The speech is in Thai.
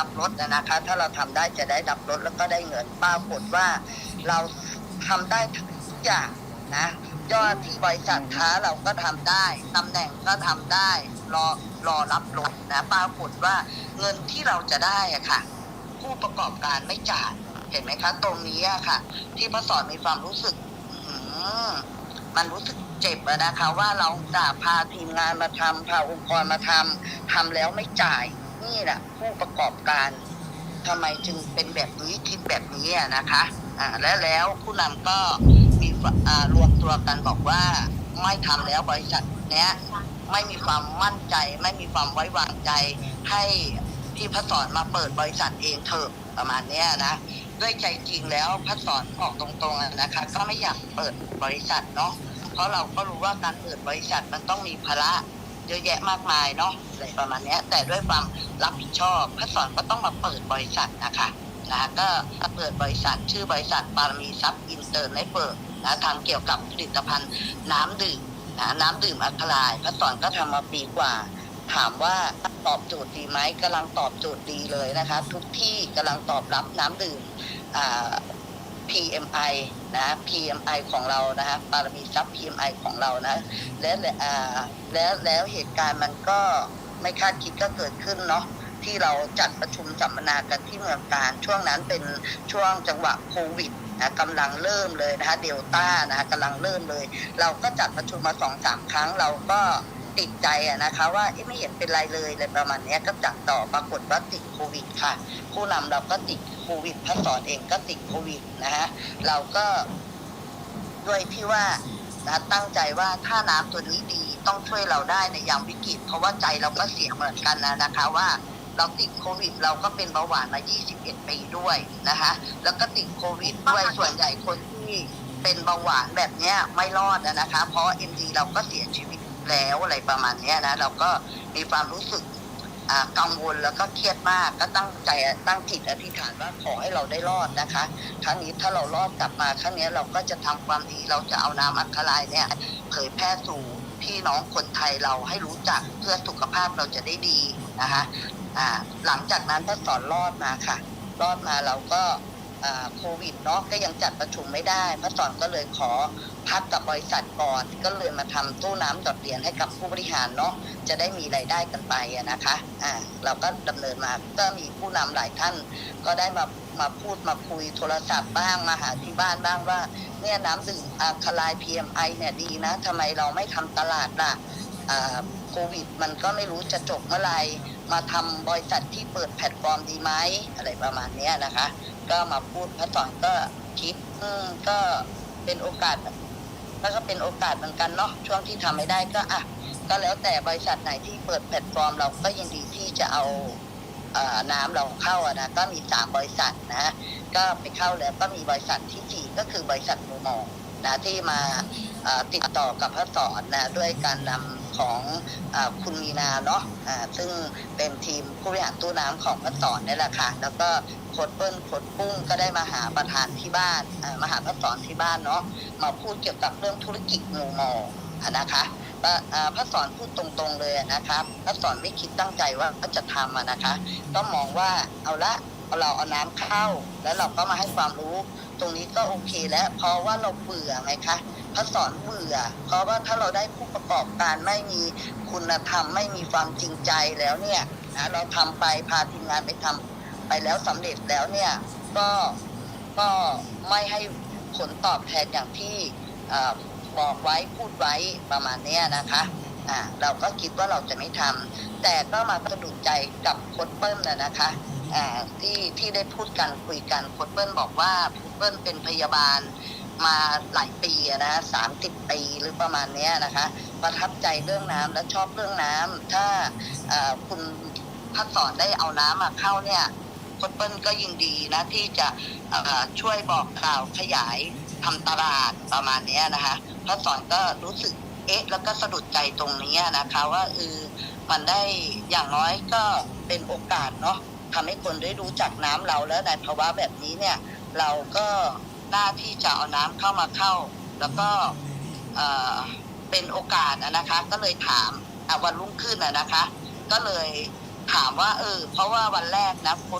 รับรถนะคะ ถ้าเราทำได้จะได้รับรถแล้วก็ได้เงินปรากฏว่า เราทำได้ทุกอย่างนะยอดที่บริษัทค้าเราก็ทำได้ตำแหน่งก็ทำได้รอรอรับรถนะปรากฏว่าเงินที่เราจะได้อะค่ะ ผู้ประกอบการไม่จ่ายเห็นไหมคะ ตรงนี้อะค่ะ ที่พระสอนมีความรู้สึกมันรู้สึกเจ็บนะคะ ว่าเราจะพาทีมงานมาทำพาองค์กรมาทำทำแล้วไม่จ่าย นี่แหละผู้ประกอบการทำไมจึงเป็นแบบนี้คิดแบบนี้นะคะอ่าและแล้วผู้นำก็มีอ่ารวมตัวกันบอกว่าไม่ทำแล้วบริษัทเนี้ยไม่มีความมั่นใจ ไม่มีความไว้วางใจให้พี่พระสอนมาเปิดบริษัทเองเถอะประมาณเนี้ยนะด้วยใจจริงแล้วพระสอนบอกตรงๆนะคะ ก็ไม่อยากเปิดบริษัทเนาะเพราะเราก็รู้ว่าการเปิดบริษัทมันต้องมีภาระ เยอะแยะมากมายเนาะอะไรประมาณนี้แต่ด้วยความรับผิดชอบพระสอนก็ต้องมาเปิดบริษัทนะคะนะก็เปิดบริษัทชื่อบริษัทปารมีทรัพย์อินเตอร์เน็ตเวิร์กนะทำเกี่ยวกับผลิตภัณฑ์น้ำดื่มนะน้ำดื่มอัคาไลน์พระสอนก็ทำมาปีกว่า ถามว่าตอบโจทย์ดีไหมกำลังตอบโจทย์ดีเลยนะคะ ทุกที่กำลังตอบรับน้ำดื่มอ่า PMI นะ PMI ของเรานะคะปารมีซับ PMI ของเรานะ และและอ่าแล้วแล้วเหตุการณ์มันก็ไม่คาดคิดก็เกิดขึ้นเนาะที่เราจัดประชุมสัมมนากันที่เมืองการช่วงนั้นเป็นช่วงจังหวะโควิดนะกำลังเริ่มเลยนะคะเดลต้านะคะกำลังเริ่มเลย เราก็จัดประชุมมาสองสามครั้งเราก็ ติดใจอะนะคะ ว่าไม่เห็นเป็นไรเลยอะไรประมาณนี้ก็จัดต่อปรากฏว่าติดโควิดค่ะ ผู้นำเราก็ติดโควิดพระสอนเองก็ติดโควิดนะฮะเราก็ด้วยที่ว่านะตั้งใจว่าถ้าน้ำตัวนี้ดีต้องช่วยเราได้ในยามวิกฤต เพราะว่าใจเราก็เสียเหมือนกันนะนะคะว่าเราติดโควิด เราก็เป็นเบาหวานมา 21 ปีด้วยนะคะแล้วก็ติดโควิดด้วยส่วนใหญ่คนที่เป็นเบาหวานแบบเนี้ยไม่รอดนะคะ เพราะเอ็มดีเราก็เสียชีวิต แล้วอะไรประมาณเนี้ยนะเราก็มีความรู้สึกกังวลแล้วก็เครียดมากก็ตั้งใจตั้งจิตอธิษฐานว่าขอให้เราได้รอดนะคะ ครั้งนี้ถ้าเรารอดกลับมาครั้งนี้เราก็จะทำความดีเราจะเอาน้ำอัคลายเนี่ยเผยแพร่สู่พี่น้องคนไทยเราให้รู้จักเพื่อสุขภาพเราจะได้ดีนะคะหลังจากนั้นพระสอนรอดมาค่ะ รอดมาเราก็ โควิดเนาะก็ยังจัดประชุมไม่ได้พระสอนก็เลยขอพักกับบริษัทก่อนก็เลยมาทำตู้น้ำดอดเหรียญให้กับผู้บริหารเนาะจะได้มีรายได้กันไปนะคะอ่าเราก็ดำเนินมาก็มีผู้นำหลายท่าน ก็ได้มามาพูดมาคุยโทรศัพท์บ้างมาหาที่บ้านบ้างว่า เนี่ยน้ำดื่มอะคาไลาย PMI เนี่ยดีนะทำไมเราไม่ทำตลาดล่ะโควิดมันก็ไม่รู้จะจบเมื่อไหร่ มาทำบริษัทที่เปิดแพลตฟอร์มดีไหมอะไรประมาณเนี้ยนะคะ ก็มาพูดพระสอนก็คิดอืมก็เป็นโอกาสแล้วก็เป็นโอกาสเหมือนกันเนาะช่วงที่ทำไม่ได้ก็อะก็แล้วแต่บริษัทไหนที่เปิดแพลตฟอร์ม เราก็ยินดีที่จะเอาเอ่อน้ำเราเข้าอะนะก็มีสามบริษัทนะก็ไปเข้าแล้วก็มีบริษัทที่สี่ก็คือบริษัทมูมองนะที่มาเอ่อติดต่อกับพระสอนนะด้วยการนำ ของอคุณมีนาเนาะอ่าซึ่งเป็นทีมผู้บริหารตู้น้ำของพระสอนนี่แหละค่ะ แล้วก็โคดเปิ้ลโคดปุ้งก็ได้มาหาประธานที่บ้านมาหาพระสอนที่บ้านเนาะมาพูดเกี่ยวกับเรื่องธุรกิจมูมองอนะคะพระสอนพูดตรงๆเลยนะครับพระสอนไม่คิดตั้งใจว่าก็จะทำอะนะคะ ก็มองว่าเอาละเอาเราเอาน้ำเข้า แล้วเราก็มาให้ความรู้ ตรงนี้ก็โอเคแล้วเพราะว่าเราเบื่อไงคะ พระสอนเบื่อ เพราะว่าถ้าเราได้ผู้ประกอบการไม่มีคุณธรรมไม่มีความจริงใจแล้วเนี่ยนะเราทำไปพาทีมงานไปทำไปแล้วสำเร็จแล้วเนี่ยก็ก็ไม่ให้ผลตอบแทนอย่างที่บอกไว้พูดไว้ประมาณเนี้ยนะคะเราก็คิดว่าเราจะไม่ทำแต่ก็มาสะดุดใจกับโค้ดเปิ้ลนะนะคะที่ที่ได้พูดกันคุยกันโค้ดเปิ้ลบอกว่าโค้ดเปิ้ลเป็นพยาบาล มาหลายปีอะนะสามสิบปีหรือประมาณเนี้ยนะคะ ประทับใจเรื่องน้ำและชอบเรื่องน้ำถ้าคุณพัดสอนได้เอาน้ำมาเข้าเนี่ยโค้ดเปิ้ลก็ยินดีนะที่จะช่วยบอกกล่าวขยายทำตลาดประมาณเนี้ยนะคะพระสอนก็รู้สึกเอ๊ะแล้วก็สะดุดใจตรงนี้นะคะว่าเออมันได้อย่างน้อยก็เป็นโอกาสเนาะทำให้คนได้รู้จักน้ำเราแล้วในภาวะแบบนี้เนี่ย เราก็ หน้าที่จะเอาน้ำเข้ามาเข้า แล้วก็เออเป็นโอกาสนะคะ ก็เลยถามวันรุ่งขึ้นนะคะ ก็เลยถามว่าเออเพราะว่าวันแรกนะ